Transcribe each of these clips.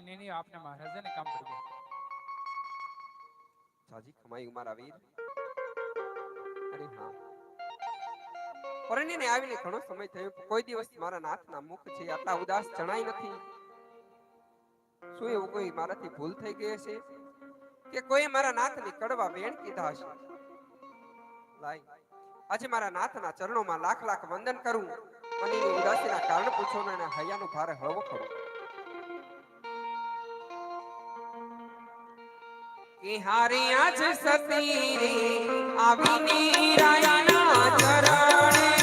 ને નહીં આપને મહારાજાને કામ પડ્યું સાજી, કમાઈ ઉમાર આવી. અરે હા. પરણીને આવીને ઘણો સમય થયો. કોઈ દિવસ મારા નાથના મુખ છે આટલા ઉદાસ જણાય નથી. શું એવું કોઈ મારાથી ભૂલ થઈ ગઈ હશે? કે કોઈ મારા નાથની કડવા વેણ કીધા હશે? લાઈ આજે મારા નાથના ચરણોમાં લાખ લાખ વંદન કરું અને ઉદાસીના કારણ પૂછો ને હૈયાનો ભારે હળવો કરું. હારી આજ સતી આવી રાયા ના ચરણે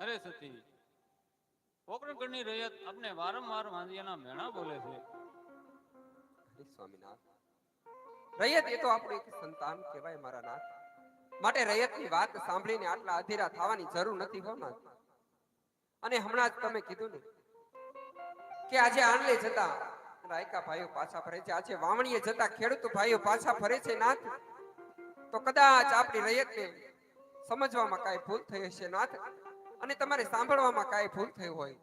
હતી પોકરણગઢની રૈયત આપને વારંવાર માંદિયાના મેણા બોલે છે. હે સ્વામિનાથ, રૈયત એ તો આપણું એક સંતાન કહેવાય મારા નાથ. માટે રૈયતની વાત સાંભળીને આટલા અધીરા થવાની જરૂર નથી હો નાથ. અને હમણાં જ તમે કીધું ને કે આજે આણલે જતા રાયકા ભાઈઓ પાછા ફરે છે. આજે વાવણીએ જતા ખેડૂત ભાઈઓ પાછા ફરે છે નાથ. તો કદાચ આપણી રૈયતને સમજવામાં કાંઈ ભૂલ થઈ હશે નાથ. અને તમારે સાંભળવામાં કાંઈ ભૂલ થઈ હોય,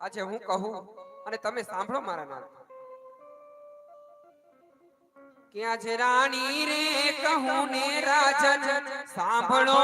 આજે હું કહું અને તમે સાંભળો મારા નામ. ક્યાં છે રાણી રે કહું ને રાજન, સાંભળો